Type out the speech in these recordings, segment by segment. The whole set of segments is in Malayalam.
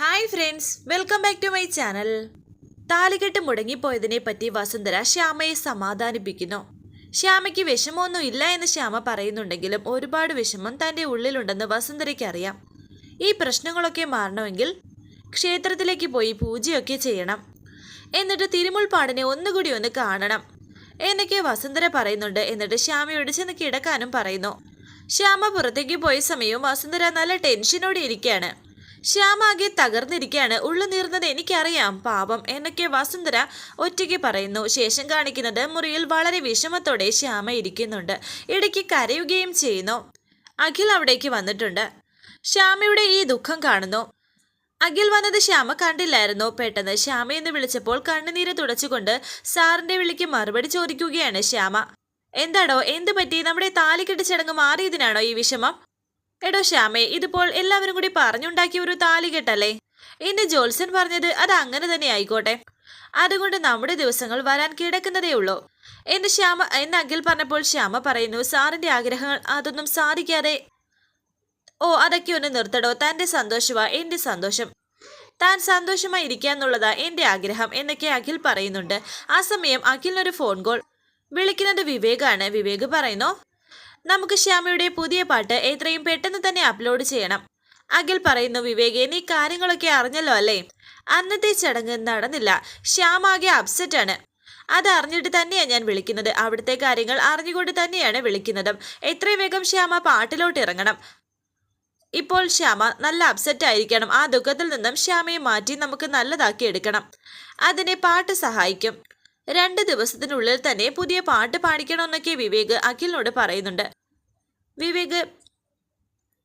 Hi friends welcome back to my channel. താലികെട്ട് മുടങ്ങിപ്പോയതിനെ പറ്റി വസുന്ധര ശ്യാമയെ സമാധാനിപ്പിക്കുന്നു. ശ്യാമയ്ക്ക് വിഷമമൊന്നും ഇല്ല എന്ന് ശ്യാമ പറയുന്നുണ്ടെങ്കിലും ഒരുപാട് വിഷമം തന്റെ ഉള്ളിലുണ്ടെന്ന് വസുന്ധരയ്ക്ക് അറിയാം ഈ പ്രശ്നങ്ങളൊക്കെ മാറണമെങ്കിൽ ക്ഷേത്രത്തിലേക്ക് പോയി പൂജയൊക്കെ ചെയ്യണം. എന്നിട്ട് തിരുമുൾപ്പാടിനെ ഒന്നുകൂടി ഒന്ന് കാണണം എന്നൊക്കെ വസുന്ധര പറയുന്നുണ്ട് എന്നിട്ട് ശ്യാമയോട് ചെന്ന് കിടക്കാനും പറയുന്നു. ശ്യാമ പുറത്തേക്ക് പോയ സമയവും വസുന്ധര നല്ല ടെൻഷനോടെ ഇരിക്കുകയാണ്. ശ്യാമ ആകെ തകർന്നിരിക്കുകയാണ് ഉള്ളു നീർന്നത് എനിക്കറിയാം. പാപം എന്നൊക്കെ വസുന്ധര ഒറ്റയ്ക്ക് പറയുന്നു. ശേഷം കാണിക്കുന്നത് മുറിയിൽ വളരെ വിഷമത്തോടെ ശ്യാമ ഇരിക്കുന്നുണ്ട്. ഇടയ്ക്ക് കരയുകയും ചെയ്യുന്നു. അഖിൽ അവിടേക്ക് വന്നിട്ടുണ്ട്. ശ്യാമയുടെ ഈ ദുഃഖം കാണുന്നു. അഖിൽ വന്നത് ശ്യാമ കണ്ടില്ലായിരുന്നു. പെട്ടെന്ന് ശ്യാമയെന്ന് വിളിച്ചപ്പോൾ കണ്ണുനീര് തുടച്ചുകൊണ്ട് സാറിന്റെ വിളിക്ക് മറുപടി ചോദിക്കുകയാണ് ശ്യാമ. എന്താടോ എന്തു പറ്റി? നമ്മുടെ താലിക്കെട്ട് ചടങ്ങ് മാറിയതിനാണോ ഈ വിഷമം? എടോ ശ്യാമേ ഇതിപ്പോൾ എല്ലാവരും കൂടി പറഞ്ഞുണ്ടാക്കിയ ഒരു താലികെട്ടല്ലേ എന്റെ ജോത്സൻ പറഞ്ഞത് അത് അങ്ങനെ തന്നെ ആയിക്കോട്ടെ. അതുകൊണ്ട് നമ്മുടെ ദിവസങ്ങൾ വരാൻ കിടക്കുന്നതേ ഉള്ളൂ. എന്ന് ശ്യാമ എന്ന് അഖിൽ പറഞ്ഞപ്പോൾ ശ്യാമ പറയുന്നു സാറിന്റെ ആഗ്രഹങ്ങൾ അതൊന്നും സാധിക്കാതെ ഓ അതൊക്കെ ഒന്ന് നിർത്തടോ. തന്റെ സന്തോഷമാ എന്റെ സന്തോഷം. താൻ സന്തോഷമായി ഇരിക്കാന്നുള്ളതാ എന്റെ ആഗ്രഹം എന്നൊക്കെ അഖിൽ പറയുന്നുണ്ട്. ആ സമയം അഖിലിനൊരു ഫോൺ കോൾ വിളിക്കുന്നത് വിവേകാണ്. വിവേക് പറയുന്നു നമുക്ക് ശ്യാമയുടെ പുതിയ പാട്ട് എത്രയും പെട്ടെന്ന് തന്നെ അപ്ലോഡ് ചെയ്യണം. അഖിൽ പറയുന്നു വിവേകെ നീ കാര്യങ്ങളൊക്കെ അറിഞ്ഞല്ലോ അല്ലേ? അന്നത്തെ ചടങ്ങ് നടന്നില്ല. ശ്യാം ആകെ അപ്സെറ്റാണ് അത് അറിഞ്ഞിട്ട് തന്നെയാണ് ഞാൻ വിളിക്കുന്നത്. അവിടുത്തെ കാര്യങ്ങൾ അറിഞ്ഞുകൊണ്ട് തന്നെയാണ് വിളിക്കുന്നതും. എത്രയും വേഗം ശ്യാമ പാട്ടിലോട്ട് ഇറങ്ങണം. ഇപ്പോൾ ശ്യാമ നല്ല അപ്സെറ്റ് ആയിരിക്കണം. ആ ദുഃഖത്തിൽ നിന്നും ശ്യാമയെ മാറ്റി നമുക്ക് നല്ലതാക്കി എടുക്കണം. അതിനെ പാട്ട് സഹായിക്കും. രണ്ട് ദിവസത്തിനുള്ളിൽ തന്നെ പുതിയ പാട്ട് പാടിക്കണമെന്നൊക്കെ വിവേക് അഖിലിനോട് പറയുന്നുണ്ട്. വിവേക്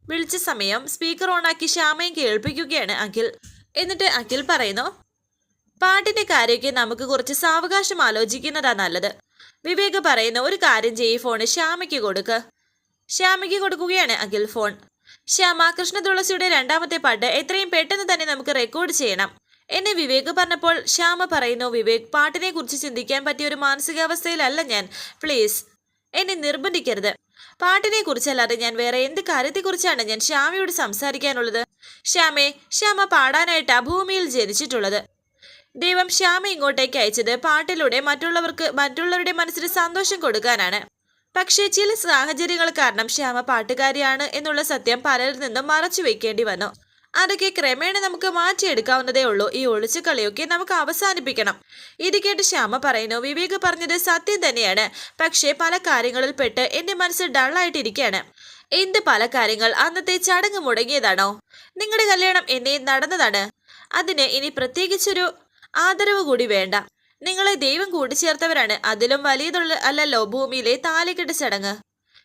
വിളിച്ച സമയം സ്പീക്കർ ഓണാക്കി ശ്യാമയും കേൾപ്പിക്കുകയാണ് അഖിൽ. എന്നിട്ട് അഖിൽ പറയുന്നു പാട്ടിന്റെ കാര്യമൊക്കെ നമുക്ക് കുറച്ച് സാവകാശം ആലോചിക്കുന്നതാ നല്ലത്. വിവേക് പറയുന്ന ഒരു കാര്യം ചെയ്യ് ഫോണ് ശ്യാമയ്ക്ക് കൊടുക്ക്. ശ്യാമയ്ക്ക് കൊടുക്കുകയാണ് അഖിൽ ഫോൺ. ശ്യാമ കൃഷ്ണ തുളസിയുടെ രണ്ടാമത്തെ പാട്ട് എത്രയും പെട്ടെന്ന് തന്നെ നമുക്ക് റെക്കോർഡ് ചെയ്യണം. എന്നെ വിവേക് പറഞ്ഞപ്പോൾ ശ്യാമ പറയുന്നു വിവേക് പാട്ടിനെ കുറിച്ച് ചിന്തിക്കാൻ പറ്റിയ ഒരു മാനസികാവസ്ഥയിലല്ല ഞാൻ. പ്ലീസ് എന്നെ നിർബന്ധിക്കരുത്. പാട്ടിനെ കുറിച്ചല്ലാതെ ഞാൻ വേറെ എന്ത് കാര്യത്തെക്കുറിച്ചാണ് ഞാൻ ശ്യാമയോട് സംസാരിക്കാനുള്ളത്? ശ്യാമേ ശ്യാമ പാടാനായിട്ടാ ഭൂമിയിൽ ജനിച്ചിട്ടുള്ളത്. ദൈവം ശ്യാമ ഇങ്ങോട്ടേക്ക് അയച്ചത് പാട്ടിലൂടെ മറ്റുള്ളവർക്ക് മറ്റുള്ളവരുടെ മനസ്സിന് സന്തോഷം കൊടുക്കാനാണ്. പക്ഷേ ചില സാഹചര്യങ്ങൾ കാരണം ശ്യാമ പാട്ടുകാരിയാണ് എന്നുള്ള സത്യം പലരിൽ നിന്നും മറച്ചു വെക്കേണ്ടി വന്നു. അതൊക്കെ ക്രമേണ നമുക്ക് മാറ്റിയെടുക്കാവുന്നതേ ഉള്ളൂ. ഈ ഒളിച്ചു കളിയൊക്കെ നമുക്ക് അവസാനിപ്പിക്കണം. ഇത് കേട്ട് ശ്യാമ പറയുന്നു വിവേക് പറഞ്ഞത് സത്യം തന്നെയാണ്. പക്ഷേ പല കാര്യങ്ങളിൽ പെട്ട് എന്റെ മനസ്സ് ഡള്ളായിട്ടിരിക്കുകയാണ് എന്ത് പല കാര്യങ്ങൾ? അന്നത്തെ ചടങ്ങ് മുടങ്ങിയതാണോ? നിങ്ങളുടെ കല്യാണം എന്നെ നടന്നതാണ്. അതിന് ഇനി പ്രത്യേകിച്ചൊരു ആദരവ് കൂടി വേണ്ട. നിങ്ങളെ ദൈവം കൂട്ടിച്ചേർത്തവരാണ്. അതിലും വലിയതുള്ള അല്ലല്ലോ ഭൂമിയിലെ താലിക്കെട്ട് ചടങ്ങ്.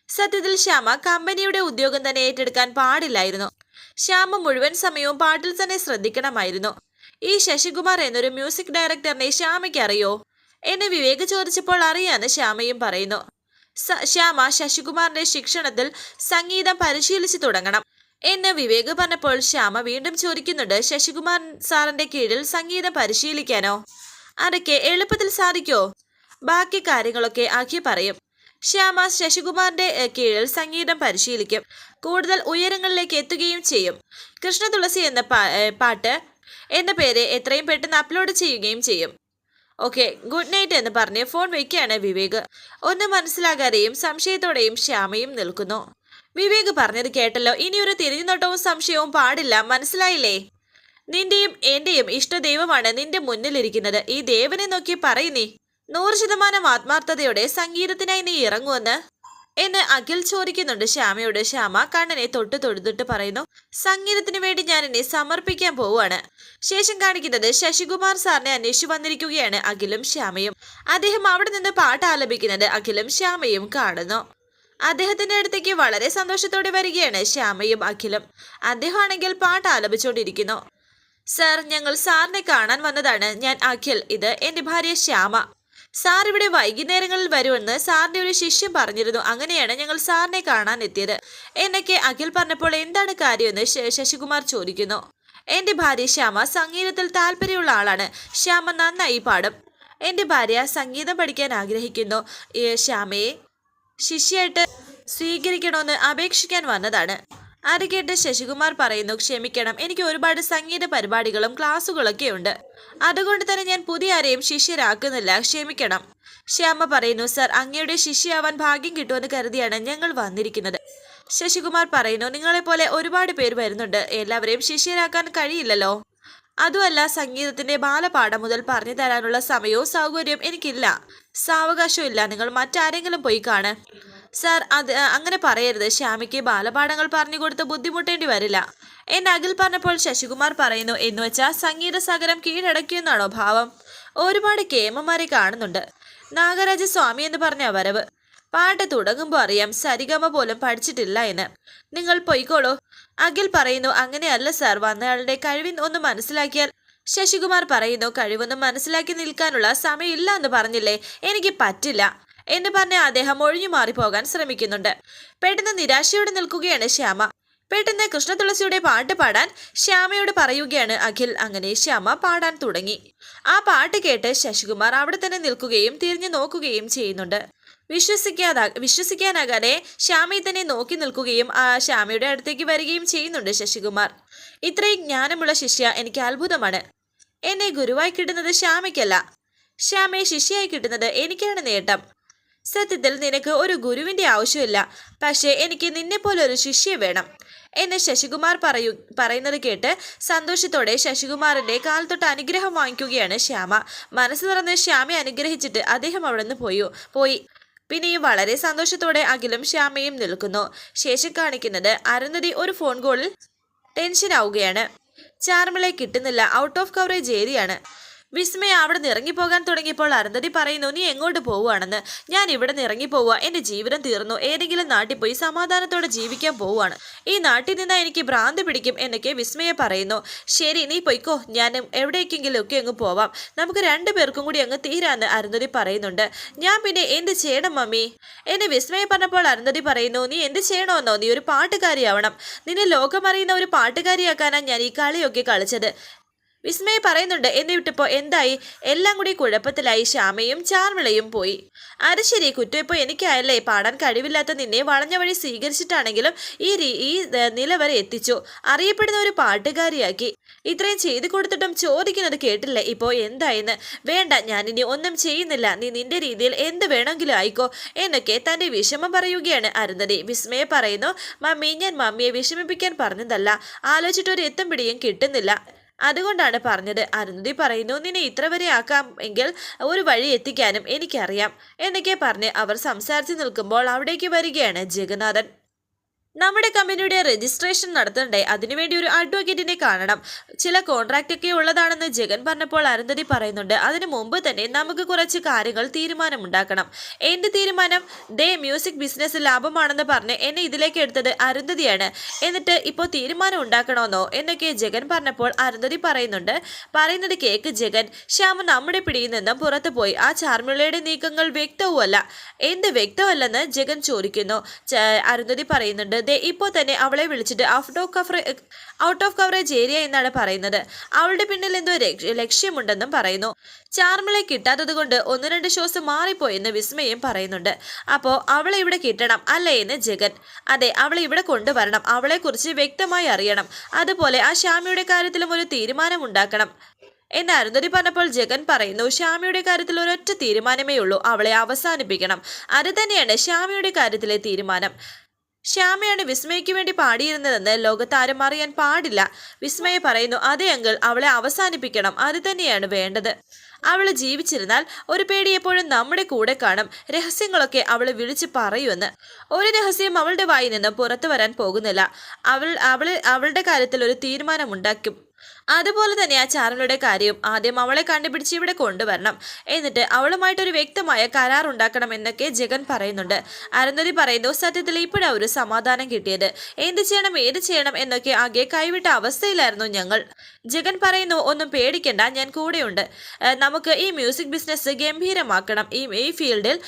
സത്യത്തിൽ ശ്യാമ കമ്പനിയുടെ ഉദ്യോഗം തന്നെ ഏറ്റെടുക്കാൻ പാടില്ലായിരുന്നു. ശ്യാമ മുഴുവൻ സമയവും പാട്ടിൽ തന്നെ ശ്രദ്ധിക്കണമായിരുന്നു. ഈ ശശികുമാർ എന്നൊരു മ്യൂസിക് ഡയറക്ടറിനെ ശ്യാമയ്ക്ക് അറിയോ? എന്നെ വിവേക് ചോദിച്ചപ്പോൾ അറിയാന്ന് ശ്യാമയും പറയുന്നു. ശ്യാമ ശശികുമാറിന്റെ ശിക്ഷണത്തിൽ സംഗീതം പരിശീലിച്ചു തുടങ്ങണം. എന്ന് വിവേക് പറഞ്ഞപ്പോൾ ശ്യാമ വീണ്ടും ചോദിക്കുന്നുണ്ട് ശശികുമാർ സാറിന്റെ കീഴിൽ സംഗീതം പരിശീലിക്കാനോ? അതൊക്കെ എളുപ്പത്തിൽ സാധിക്കോ? ബാക്കി കാര്യങ്ങളൊക്കെ ആക്കി പറയും. ശ്യാമ ശശികുമാറിന്റെ കീഴിൽ സംഗീതം പരിശീലിക്കും. കൂടുതൽ ഉയരങ്ങളിലേക്ക് എത്തുകയും ചെയ്യും. കൃഷ്ണ തുളസി എന്ന പാട്ട് എന്ന പേര് എത്രയും പെട്ടെന്ന് അപ്ലോഡ് ചെയ്യുകയും ചെയ്യും. ഓക്കെ ഗുഡ് നൈറ്റ് എന്ന് പറഞ്ഞ് ഫോൺ വയ്ക്കുകയാണ് വിവേക്. ഒന്ന് മനസ്സിലാകാതെയും സംശയത്തോടെയും ശ്യാമയും നിൽക്കുന്നു. വിവേക് പറഞ്ഞത് കേട്ടല്ലോ. ഇനിയൊരു തിരിഞ്ഞുനോട്ടവും സംശയവും പാടില്ല. മനസ്സിലായില്ലേ? നിന്റെയും എന്റെയും ഇഷ്ടദൈവമാണ് നിന്റെ മുന്നിലിരിക്കുന്നത്. ഈ ദേവനെ നോക്കി പറയുന്നേ നൂറ് ശതമാനം ആത്മാർത്ഥതയോടെ സംഗീതത്തിനായി നീ ഇറങ്ങുമെന്ന് എന്ന് അഖിൽ ചോദിക്കുന്നുണ്ട് ശ്യാമയോട്. ശ്യാമ കണ്ണനെ തൊട്ട് തൊടുത്തിട്ട് പറയുന്നു സംഗീതത്തിന് വേണ്ടി ഞാൻ എന്നെ സമർപ്പിക്കാൻ പോവുകയാണ്. ശേഷം കാണിക്കുന്നത് ശശികുമാർ സാറിനെ അന്വേഷിച്ചു വന്നിരിക്കുകയാണ് അഖിലും ശ്യാമയും. അദ്ദേഹം അവിടെ നിന്ന് പാട്ട് ആലപിക്കുന്നത് അഖിലും ശ്യാമയും കാണുന്നു. അദ്ദേഹത്തിന്റെ അടുത്തേക്ക് വളരെ സന്തോഷത്തോടെ വരികയാണ് ശ്യാമയും അഖിലും. അദ്ദേഹമാണെങ്കിൽ പാട്ട് ആലപിച്ചുകൊണ്ടിരിക്കുന്നു. സർ ഞങ്ങൾ സാറിനെ കാണാൻ വന്നതാണ്. ഞാൻ അഖിൽ ഇത് എന്റെ ഭാര്യ ശ്യാമ. സാർ ഇവിടെ വൈകുന്നേരങ്ങളിൽ വരുമെന്ന് സാറിന്റെ ഒരു ശിഷ്യൻ പറഞ്ഞിരുന്നു. അങ്ങനെയാണ് ഞങ്ങൾ സാറിനെ കാണാൻ എത്തിയത്. എന്നൊക്കെ അഖിൽ പറഞ്ഞപ്പോൾ എന്താണ് കാര്യമെന്ന് ശശികുമാർ ചോദിക്കുന്നു. എന്റെ ഭാര്യ ശ്യാമ സംഗീതത്തിൽ താല്പര്യമുള്ള ആളാണ്. ശ്യാമ നന്നായി പാടും. എന്റെ ഭാര്യ സംഗീതം പഠിക്കാൻ ആഗ്രഹിക്കുന്നു. ശ്യാമയെ ശിഷ്യായിട്ട് സ്വീകരിക്കണമെന്ന് അപേക്ഷിക്കാൻ വന്നതാണ്. അത് കേട്ട് ശശികുമാർ പറയുന്നു ക്ഷമിക്കണം. എനിക്ക് ഒരുപാട് സംഗീത പരിപാടികളും ക്ലാസ്സുകളൊക്കെ ഉണ്ട്. അതുകൊണ്ട് തന്നെ ഞാൻ പുതിയ ആരെയും ശിഷ്യരാക്കുന്നില്ല. ക്ഷമിക്കണം. ശ്യാമ പറയുന്നു സർ അങ്ങയുടെ ശിഷ്യയാവാൻ ഭാഗ്യം കിട്ടുമെന്ന് കരുതിയാണ് ഞങ്ങൾ വന്നിരിക്കുന്നത്. ശശികുമാർ പറയുന്നു നിങ്ങളെപ്പോലെ ഒരുപാട് പേര് വരുന്നുണ്ട്. എല്ലാവരെയും ശിഷ്യരാക്കാൻ കഴിയില്ലല്ലോ. അതുമല്ല സംഗീതത്തിന്റെ ബാലപാഠം മുതൽ പറഞ്ഞു തരാനുള്ള സമയവും സൗകര്യവും എനിക്കില്ല. സാവകാശവും ഇല്ല. നിങ്ങൾ മറ്റാരെങ്കിലും പോയി കാണ്. സാർ അത് അങ്ങനെ പറയരുത്. ശ്യാമിക്ക് ബാലപാഠങ്ങൾ പറഞ്ഞു കൊടുത്ത് ബുദ്ധിമുട്ടേണ്ടി വരില്ല. എന്നെ അഖിൽ പറഞ്ഞപ്പോൾ ശശികുമാർ പറയുന്നു എന്ന് വെച്ചാൽ സംഗീത സകരം കീഴടക്കിയെന്നാണോ ഭാവം? ഒരുപാട് കേമന്മാരെ കാണുന്നുണ്ട്. നാഗരാജ സ്വാമി എന്ന് പറഞ്ഞ വരവ്. പാട്ട് തുടങ്ങുമ്പോൾ അറിയാം സരിഗമ പോലും പഠിച്ചിട്ടില്ല എന്ന്. നിങ്ങൾ പൊയ്ക്കോളൂ. അഖിൽ പറയുന്നു അങ്ങനെയല്ല സാർ വന്നയാളുടെ കഴിവിൻ ഒന്ന് മനസ്സിലാക്കിയാൽ ശശികുമാർ പറയുന്നു കഴിവൊന്നും മനസ്സിലാക്കി നിൽക്കാനുള്ള സമയമില്ല എന്ന് പറഞ്ഞില്ലേ? എനിക്ക് പറ്റില്ല. എന്ന് പറഞ്ഞ് അദ്ദേഹം ഒഴിഞ്ഞു മാറിപ്പോകാൻ ശ്രമിക്കുന്നുണ്ട്. പെട്ടെന്ന് നിരാശയോടെ നിൽക്കുകയാണ് ശ്യാമ. പെട്ടെന്ന് കൃഷ്ണതുളസിയുടെ പാട്ട് പാടാൻ ശ്യാമയോട് പറയുകയാണ് അഖിൽ. അങ്ങനെ ശ്യാമ പാടാൻ തുടങ്ങി. ആ പാട്ട് കേട്ട് ശശികുമാർ അവിടെ തന്നെ നിൽക്കുകയും തിരിഞ്ഞു നോക്കുകയും ചെയ്യുന്നുണ്ട്. വിശ്വസിക്കാതാ വിശ്വസിക്കാനാകാതെ ശ്യാമയെ തന്നെ നോക്കി നിൽക്കുകയും ആ ശ്യാമയുടെ അടുത്തേക്ക് വരികയും ചെയ്യുന്നുണ്ട് ശശികുമാർ. ഇത്രയും ജ്ഞാനമുള്ള ശിഷ്യ എനിക്ക് അത്ഭുതമാണ്. എന്നെ ഗുരുവായി കിട്ടുന്നത് ശ്യാമയ്ക്കല്ല. ശ്യാമയെ ശിഷ്യയായി കിട്ടുന്നത് എനിക്കാണ് നേട്ടം. സത്യത്തിൽ നിനക്ക് ഒരു ഗുരുവിന്റെ ആവശ്യമില്ല. പക്ഷേ എനിക്ക് നിന്നെപ്പോലെ ഒരു ശിഷ്യ വേണം. എന്ന് ശശികുമാർ പറയൂ പറയുന്നത് കേട്ട് സന്തോഷത്തോടെ ശശികുമാറിന്റെ കാൽ തൊട്ട് അനുഗ്രഹം വാങ്ങിക്കുകയാണ് ശ്യാമ. മനസ്സ് നിറഞ്ഞ് ശ്യാമയെ അനുഗ്രഹിച്ചിട്ട് അദ്ദേഹം അവിടെ നിന്ന് പോയി പോയി. പിന്നെയും വളരെ സന്തോഷത്തോടെ അഖിലും ശ്യാമയും നിൽക്കുന്നു. ശേഷം കാണിക്കുന്നത് അരുന്ധതി ഒരു ഫോൺ കോളിൽ ടെൻഷൻ ആവുകയാണ് ചാർമിളെ കിട്ടുന്നില്ല ഔട്ട് ഓഫ് കവറേജ് ഏരിയയാണ്. വിസ്മയ അവിടെ നിന്ന് ഇറങ്ങിപ്പോകാൻ തുടങ്ങിയപ്പോൾ അരുന്ധതി പറയുന്നു നീ എങ്ങോട്ട് പോവുകയാണെന്ന്? ഞാൻ ഇവിടെ നിന്ന് ഇറങ്ങിപ്പോവുക. എന്റെ ജീവിതം തീർന്നു. ഏതെങ്കിലും നാട്ടിൽ പോയി സമാധാനത്തോടെ ജീവിക്കാൻ പോവുകയാണ്. ഈ നാട്ടിൽ നിന്ന് എനിക്ക് ഭ്രാന്ത് പിടിക്കും എന്നൊക്കെ വിസ്മയ പറയുന്നു. ശരി നീ പൊയ്ക്കോ. ഞാനും എവിടേക്കെങ്കിലും ഒക്കെ അങ്ങ് പോവാം. നമുക്ക് രണ്ടു പേർക്കും കൂടി അങ്ങ് തീരാന്ന് അരുന്ധതി പറയുന്നുണ്ട്. ഞാൻ പിന്നെ എന്ത് ചെയ്യണം മമ്മി? എന്നെ വിസ്മയ പറഞ്ഞപ്പോൾ അരുന്ധതി പറയുന്നു നീ എന്ത് ചെയ്യണമെന്നോ? നീ ഒരു പാട്ടുകാരിയാവണം. നിന്നെ ലോകമറിയുന്ന ഒരു പാട്ടുകാരിയാക്കാനാണ് ഞാൻ ഈ കളിയൊക്കെ കളിച്ചത്. വിസ്മയ പറയുന്നുണ്ട്. എന്നെ എന്തായി? എല്ലാം കൂടി കുഴപ്പത്തിലായി. ശ്യാമയും ചാർമിളയും പോയി. അത് ശരി കുറ്റം ഇപ്പോൾ എനിക്കായല്ലേ. പാടാൻ കഴിവില്ലാത്ത നിന്നെ വളഞ്ഞ വഴി സ്വീകരിച്ചിട്ടാണെങ്കിലും ഈ ഈ നില വരെ എത്തിച്ചു. അറിയപ്പെടുന്ന ഒരു പാട്ടുകാരിയാക്കി. ഇത്രയും ചെയ്തു കൊടുത്തിട്ടും ചോദിക്കുന്നത് കേട്ടില്ലേ? ഇപ്പോൾ എന്തായെന്ന്? വേണ്ട ഞാൻ ഇനി ഒന്നും ചെയ്യുന്നില്ല. നീ നിന്റെ രീതിയിൽ എന്ത് വേണമെങ്കിലും ആയിക്കോ എന്നൊക്കെ തന്റെ വിഷമം പറയുകയാണ് അരുന്ധതി. വിസ്മയ പറയുന്നു മമ്മി ഞാൻ മമ്മിയെ വിഷമിപ്പിക്കാൻ പറഞ്ഞതല്ല. ആലോചിച്ചിട്ട് ഒരു എത്തും പിടിയും കിട്ടുന്നില്ല. അതുകൊണ്ടാണ് പറഞ്ഞത്. അരുന്ധതി പറയുന്നു നിന്നെ ഇത്ര വരെ ആക്കാം എങ്കിൽ ഒരു വഴി എത്തിക്കാനും എനിക്കറിയാം എന്നൊക്കെ പറഞ്ഞ് അവർ സംസാരിച്ചു നിൽക്കുമ്പോൾ അവിടേക്ക് വരികയാണ് ജഗന്നാഥൻ. നമ്മുടെ കമ്പനിയുടെ രജിസ്ട്രേഷൻ നടത്തണ്ടേ? അതിനുവേണ്ടി ഒരു അഡ്വക്കേറ്റിനെ കാണണം. ചില കോൺട്രാക്റ്റ് ഒക്കെ ഉള്ളതാണെന്ന് ജഗൻ പറഞ്ഞപ്പോൾ അരുന്ധതി പറയുന്നുണ്ട്. അതിനു മുമ്പ് തന്നെ നമുക്ക് കുറച്ച് കാര്യങ്ങൾ തീരുമാനമുണ്ടാക്കണം. എന്ത് തീരുമാനം? ദേ മ്യൂസിക് ബിസിനസ് ലാഭമാണെന്ന് പറഞ്ഞ് എന്നെ ഇതിലേക്ക് എടുത്തത് അരുന്ധതിയാണ്. എന്നിട്ട് ഇപ്പോൾ തീരുമാനം ഉണ്ടാക്കണമെന്നോ എന്നൊക്കെ ജഗൻ പറഞ്ഞപ്പോൾ അരുന്ധതി പറയുന്നുണ്ട്. പറയുന്നത് കേക്ക് ജഗൻ. ശ്യാമ നമ്മുടെ പിടിയിൽ നിന്നും പുറത്തു പോയി. ആ ചാർമിളയുടെ നീക്കങ്ങൾ വ്യക്തവുമല്ല. എന്ത് വ്യക്തമല്ലെന്ന് ജഗൻ ചോദിക്കുന്നു. അരുന്ധതി പറയുന്നുണ്ട്. ദേ ഇപ്പോൾ തന്നെ അവളെ വിളിച്ചിട്ട് out of coverage out of coverage area എന്നാണ് പറയുന്നത്. അവളുടെ പിന്നിൽ എന്തോ ലക്ഷ്യമുണ്ടെന്നും പറയുന്നു. ചാർമിളെ കിട്ടാത്തത് കൊണ്ട് ഒന്ന് രണ്ട് ഷോസ് മാറിപ്പോയെന്ന് വിസ്മയം പറയുന്നുണ്ട്. അപ്പോൾ അവളെ ഇവിടെ കിട്ടണം അല്ലേ എന്ന് ജഗൻ. അതെ അവളെ ഇവിടെ കൊണ്ടുവരണം. അവളെക്കുറിച്ച് വ്യക്തമായി അറിയണം. അതുപോലെ ആ ശ്യാമിയുടെ കാര്യത്തിലും ഒരു തീരുമാനം ഉണ്ടാക്കണം എന്ന് അരുന്ധതി പറഞ്ഞപ്പോൾ ജഗൻ പറയുന്നു ശ്യാമിയുടെ കാര്യത്തിൽ ഒരൊറ്റ തീരുമാനമേ ഉള്ളൂ. അവളെ അവസാനിപ്പിക്കണം. അത് തന്നെയാണ് ശ്യാമിയുടെ കാര്യത്തിലെ തീരുമാനം. ശ്യാമയാണ് വിസ്മയ്ക്ക് വേണ്ടി പാടിയിരുന്നതെന്ന് ലോകത്താരും അറിയാൻ പാടില്ല. വിസ്മയ പറയുന്നു അതേ അങ്കിൾ അവളെ അവസാനിപ്പിക്കണം. അത് തന്നെയാണ് വേണ്ടത്. അവൾ ജീവിച്ചിരുന്നാൽ ഒരു പേടി എപ്പോഴും നമ്മുടെ കൂടെ കാണും. രഹസ്യങ്ങളൊക്കെ അവൾ വിളിച്ചു പറയുമെന്ന്. ഒരു രഹസ്യം അവളുടെ വായിൽ നിന്ന് പുറത്തു വരാൻ പോകുന്നില്ല. അവൾ അവൾ അവളുടെ കാര്യത്തിൽ ഒരു തീരുമാനമുണ്ടാക്കും അതുപോലെ തന്നെ ആ ചാർമിളുടെ കാര്യവും ആദ്യം അവളെ കണ്ടുപിടിച്ച് ഇവിടെ കൊണ്ടുവരണം. എന്നിട്ട് അവളുമായിട്ടൊരു വ്യക്തമായ കരാർ ഉണ്ടാക്കണം എന്നൊക്കെ ജഗൻ പറയുന്നുണ്ട്. അരുന്ധതി പറയുന്നു സത്യത്തിൽ ഇപ്പോഴാണ് ഒരു സമാധാനം കിട്ടിയത്. എന്ത് ചെയ്യണം ഏത് ചെയ്യണം എന്നൊക്കെ ആകെ കൈവിട്ട അവസ്ഥയിലായിരുന്നു ഞങ്ങൾ. ജഗൻ പറയുന്നു ഒന്നും പേടിക്കണ്ട ഞാൻ കൂടെയുണ്ട്. നമുക്ക് ഈ മ്യൂസിക് ബിസിനസ് ഗംഭീരമാക്കണം. ഈ ഈ ഫീൽഡിൽ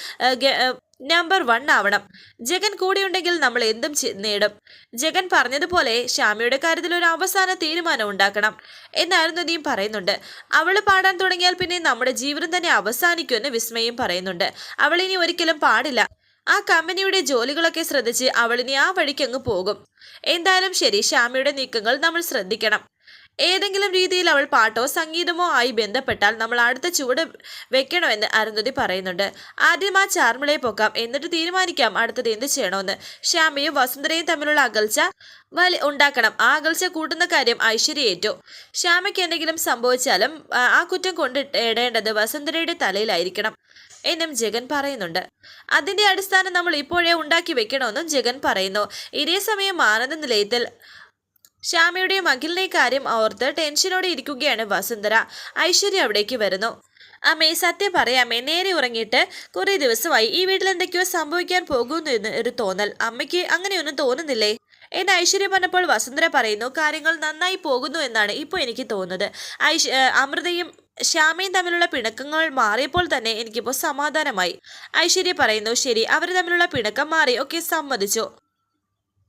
നമ്പർ വൺ ആവണം. ജഗൻ കൂടെയുണ്ടെങ്കിൽ നമ്മൾ എന്തും നേടും. ജഗൻ പറഞ്ഞതുപോലെ ശ്യാമയുടെ കാര്യത്തിൽ ഒരു അവസാന തീരുമാനം ഉണ്ടാക്കണം. എന്നായിരുന്നു നീ പറയുന്നുണ്ട്. അവൾ പാടാൻ തുടങ്ങിയാൽ പിന്നെ നമ്മുടെ ജീവിതം തന്നെ അവസാനിക്കുമെന്ന് വിസ്മയും പറയുന്നുണ്ട്. അവൾ ഇനി ഒരിക്കലും പാടില്ല. ആ കമ്പനിയുടെ ജോലികളൊക്കെ ശ്രദ്ധിച്ച് അവൾ ഇനി ആ വഴിക്ക് അങ്ങ് പോകും. എന്തായാലും ശരി ശ്യാമയുടെ നീക്കങ്ങൾ നമ്മൾ ശ്രദ്ധിക്കണം. ഏതെങ്കിലും രീതിയിൽ അവൾ പാട്ടോ സംഗീതമോ ആയി ബന്ധപ്പെട്ടാൽ നമ്മൾ അടുത്ത ചുവട് വെക്കണമെന്ന് അരുന്ധതി പറയുന്നുണ്ട്. ആദ്യം ആ ചാർമിളയെ പോക്കാം. എന്നിട്ട് തീരുമാനിക്കാം അടുത്തത് എന്ത് ചെയ്യണമെന്ന്. ശ്യാമയും വസുന്ധരയും തമ്മിലുള്ള അകൽച്ച വലി ഉണ്ടാക്കണം. ആ അകൽച്ച കൂട്ടുന്ന കാര്യം ഐശ്വര്യ ഏറ്റു. ശ്യാമയ്ക്ക് എന്തെങ്കിലും സംഭവിച്ചാലും ആ, കുറ്റം കൊണ്ടിടേണ്ടത് വസുന്ധരയുടെ തലയിലായിരിക്കണം എന്നും ജഗൻ പറയുന്നുണ്ട്. അതിന്റെ അടിസ്ഥാനം നമ്മൾ ഇപ്പോഴേ ഉണ്ടാക്കി വെക്കണമെന്നും ജഗൻ പറയുന്നു. ഇതേ സമയം ആനന്ദ നിലയത്തിൽ ശ്യാമയുടെയും അഖിലിനെ കാര്യം ഓർത്ത് ടെൻഷനോടെ ഇരിക്കുകയാണ് വസുന്ധര. ഐശ്വര്യ അവിടേക്ക് വരുന്നു. അമ്മേ സത്യം പറയാമേ നേരെ ഉറങ്ങിയിട്ട് കുറേ ദിവസമായി ഈ വീട്ടിൽ എന്തൊക്കെയോ സംഭവിക്കാൻ പോകുന്നു എന്ന് ഒരു തോന്നൽ. അമ്മയ്ക്ക് അങ്ങനെയൊന്നും തോന്നുന്നില്ലേ? എന്ന് ഐശ്വര്യ പറഞ്ഞപ്പോൾ വസുന്ധര പറയുന്നു കാര്യങ്ങൾ നന്നായി പോകുന്നു എന്നാണ് ഇപ്പോൾ എനിക്ക് തോന്നുന്നത്. ഐശ് അമൃതയും ശ്യാമയും തമ്മിലുള്ള പിണക്കങ്ങൾ മാറിയപ്പോൾ തന്നെ എനിക്കിപ്പോൾ സമാധാനമായി. ഐശ്വര്യ പറയുന്നു ശരി അവർ തമ്മിലുള്ള പിണക്കം മാറി ഒക്കെ സമ്മതിച്ചു.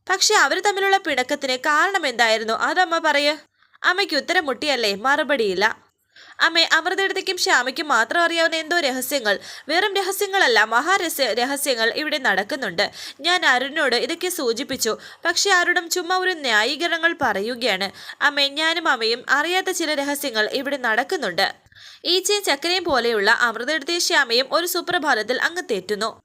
പക്ഷെ അവർ തമ്മിലുള്ള പിണക്കത്തിന് കാരണം എന്തായിരുന്നു? അതമ്മ പറയ. അമ്മയ്ക്ക് ഉത്തരം മുട്ടിയല്ലേ? മറുപടിയില്ല. അമ്മേ അമൃതയുടെക്കും ശ്യാമയ്ക്കും മാത്രം അറിയാവുന്ന എന്തോ രഹസ്യങ്ങൾ. വെറും രഹസ്യങ്ങളല്ല മഹാരഹസ്യ രഹസ്യങ്ങൾ ഇവിടെ നടക്കുന്നുണ്ട്. ഞാൻ അരുണിനോട് ഇതൊക്കെ സൂചിപ്പിച്ചു. പക്ഷെ അരുണും ചുമ്മാ ഒരു ന്യായീകരണങ്ങൾ പറയുകയാണ്. അമ്മേ ഞാനും അമ്മയും അറിയാത്ത ചില രഹസ്യങ്ങൾ ഇവിടെ നടക്കുന്നുണ്ട്. ഈച്ചയും ചക്കരയും പോലെയുള്ള അമൃതയെടുത്തി ശ്യാമയും ഒരു സുപ്രഭാതത്തിൽ അങ്ങ് തെറ്റുന്നു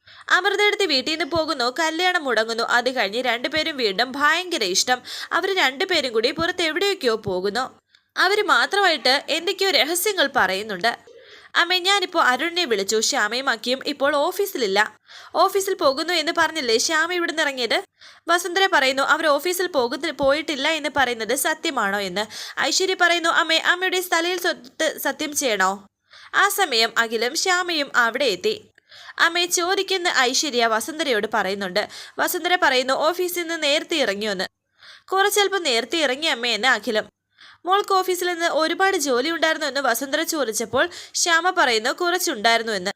വീട്ടിൽ നിന്ന് പോകുന്നു. കല്യാണം മുടങ്ങുന്നു. അത് കഴിഞ്ഞ് രണ്ടുപേരും വീണ്ടും ഭയങ്കര ഇഷ്ടം. അവർ രണ്ടുപേരും കൂടി പുറത്ത് എവിടെയൊക്കെയോ പോകുന്നു. അവർ മാത്രമായിട്ട് എന്തൊക്കെയോ രഹസ്യങ്ങൾ പറയുന്നുണ്ട്. അമ്മ ഞാനിപ്പോൾ അരുണിനെ വിളിച്ചു. ശ്യാമയും അക്കിയും ഇപ്പോൾ ഓഫീസിലില്ല. ഓഫീസിൽ പോകുന്നു എന്ന് പറഞ്ഞില്ലേ? ശ്യാമ ഇവിടുന്ന് ഇറങ്ങിയത്? വസുന്ധര പറയുന്നു അവർ ഓഫീസിൽ പോകുന്ന പോയിട്ടില്ല എന്ന് പറയുന്നത് സത്യമാണോ എന്ന്? ഐശ്വര്യ പറയുന്നു അമ്മേ അമ്മയുടെ സ്ഥലയിൽ സ്വത്ത് സത്യം ചെയ്യണോ? ആ സമയം അഖിലും ശ്യാമയും അവിടെ എത്തി. അമ്മയെ ചോദിക്കുന്ന ഐശ്വര്യ വസുന്ധരയോട് പറയുന്നുണ്ട്. വസുന്ധര പറയുന്നു ഓഫീസിൽ നിന്ന് നേരത്തെ ഇറങ്ങിയോന്ന്. കുറച്ചൽപ്പം നേരത്തെ ഇറങ്ങി അമ്മയെന്ന് അഖിലും. മോൾക്ക് ഓഫീസിൽ നിന്ന് ഒരുപാട് ജോലി ഉണ്ടായിരുന്നു എന്ന് വസുന്ധര ചോദിച്ചപ്പോൾ ശ്യാമ പറയുന്നു കുറച്ചുണ്ടായിരുന്നു എന്ന്.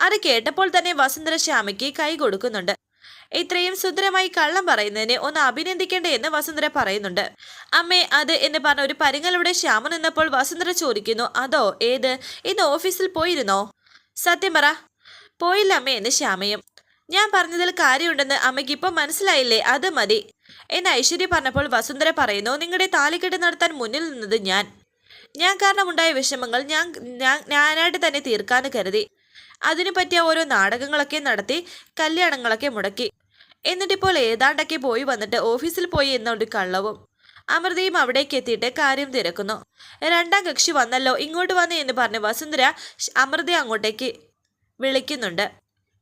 അത് കേട്ടപ്പോൾ തന്നെ വസുന്ധര ശ്യാമയ്ക്ക് കൈ കൊടുക്കുന്നുണ്ട്. ഇത്രയും സുന്ദരമായി കള്ളം പറയുന്നതിനെ ഒന്ന് അഭിനന്ദിക്കണ്ടേ എന്ന് വസുന്ധര പറയുന്നുണ്ട്. അമ്മേ അത് എന്ന് പറഞ്ഞ ഒരു പരിങ്ങലൂടെ ശ്യാമ നിന്നപ്പോൾ വസുന്ധര ചോദിക്കുന്നു അതോ ഏത്? ഇന്ന് ഓഫീസിൽ പോയിരുന്നോ? സത്യം പറ. പോയില്ല അമ്മേ എന്ന് ശ്യാമയും. ഞാൻ പറഞ്ഞതിൽ കാര്യമുണ്ടെന്ന് അമ്മയ്ക്ക് ഇപ്പം മനസ്സിലായില്ലേ? അത് മതി. എന്ന് ഐശ്വര്യ പറഞ്ഞപ്പോൾ വസുന്ധര പറയുന്നു നിങ്ങളുടെ താലിക്കെട്ട് നടത്താൻ മുന്നിൽ നിന്നത് ഞാൻ. ഞാൻ കാരണമുണ്ടായ വിഷമങ്ങൾ ഞാൻ ഞാൻ ഞാനായിട്ട് തന്നെ തീർക്കാന്ന് കരുതി. അതിനു പറ്റിയ ഓരോ നാടകങ്ങളൊക്കെ നടത്തി കല്യാണങ്ങളൊക്കെ മുടക്കി. എന്നിട്ടിപ്പോൾ ഏതാണ്ടൊക്കെ പോയി വന്നിട്ട് ഓഫീസിൽ പോയി എന്നൊരു കള്ളവും അമൃതയും അവിടേക്ക് എത്തിയിട്ട് കാര്യം തിരക്കുന്നു. രണ്ടാം കക്ഷി വന്നല്ലോ ഇങ്ങോട്ട് വന്നേ എന്ന് പറഞ്ഞ് വസുന്ധര അമൃതയെ അങ്ങോട്ടേക്ക് വിളിക്കുന്നുണ്ട്.